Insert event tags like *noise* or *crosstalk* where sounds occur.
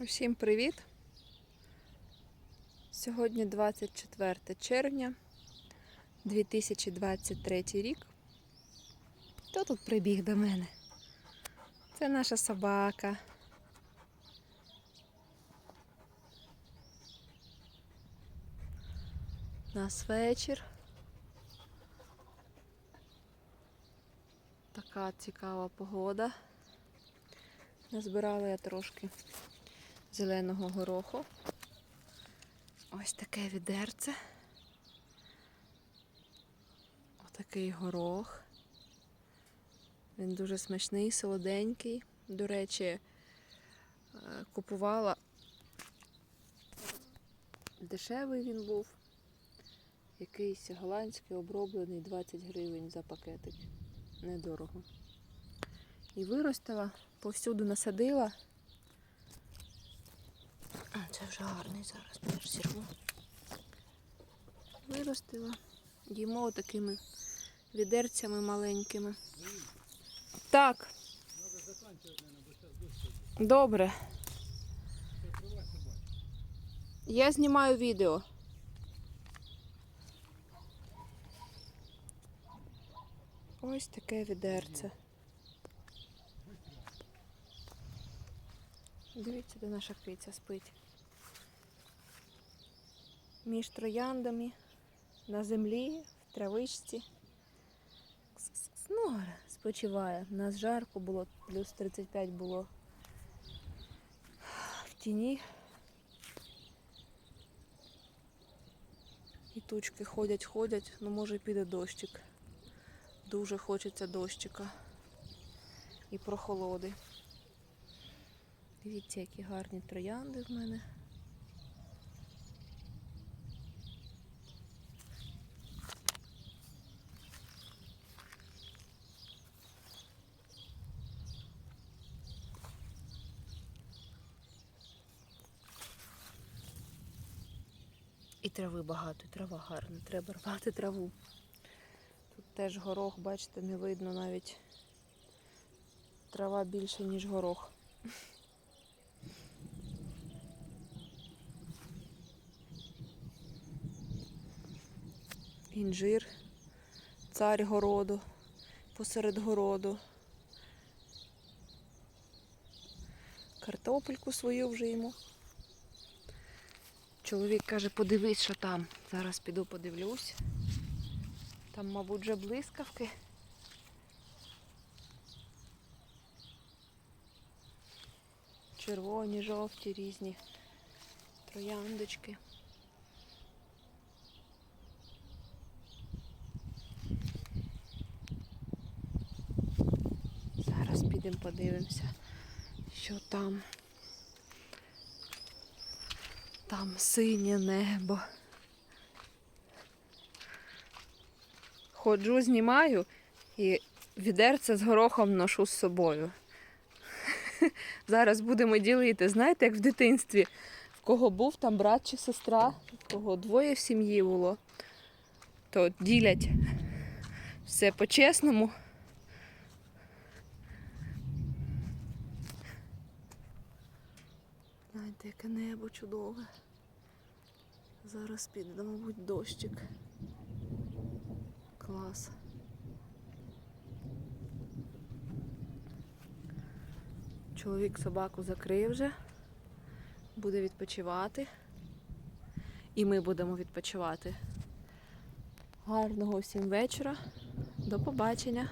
Усім привіт! Сьогодні 24 червня 2023 рік. Хто тут прибіг до мене? Це наша собака. У нас вечір. Така цікава погода. Назбирала я трошки зеленого гороху. Ось таке відерце. Отакий горох. Він дуже смачний, солоденький. До речі, е, купувала. Дешевий він був. Якийсь голландський оброблений 20 гривень за пакетик. Недорого. І виростила, повсюду насадила. А, це вже гарний зараз, теж зірву. Виростила. Їмо такими відерцями маленькими. Так. Добре. Я знімаю відео. Ось таке відерце. Дивіться, де наша киця спить. Між трояндами, на землі, в травичці. Ну, спочиває. У нас жарко було, плюс 35 було в тіні. І тучки ходять, ходять, ну може піде дощик. Дуже хочеться дощика і прохолоди. Дивіться, які гарні троянди в мене. Трави багато, трава гарна, треба рвати траву. Тут теж горох, бачите, не видно навіть трава більше, ніж горох. Інжир, цар городу, посеред городу. Картопельку свою вже йому. Чоловік каже, подивись, що там. Зараз піду подивлюсь. Там, мабуть, вже блискавки. Червоні, жовті, різні трояндочки. Зараз підемо подивимося, що там. Там синє небо. Ходжу, знімаю і відерце з горохом ношу з собою. *laughs* Зараз будемо ділити. Знаєте, як в дитинстві, в кого був там брат чи сестра, в кого двоє в сім'ї було, то ділять все по-чесному. Знаєте, яке небо чудове. Зараз піде, мабуть, дощик. Клас. Чоловік собаку закрив вже, буде відпочивати. І ми будемо відпочивати. Гарного всім вечора. До побачення.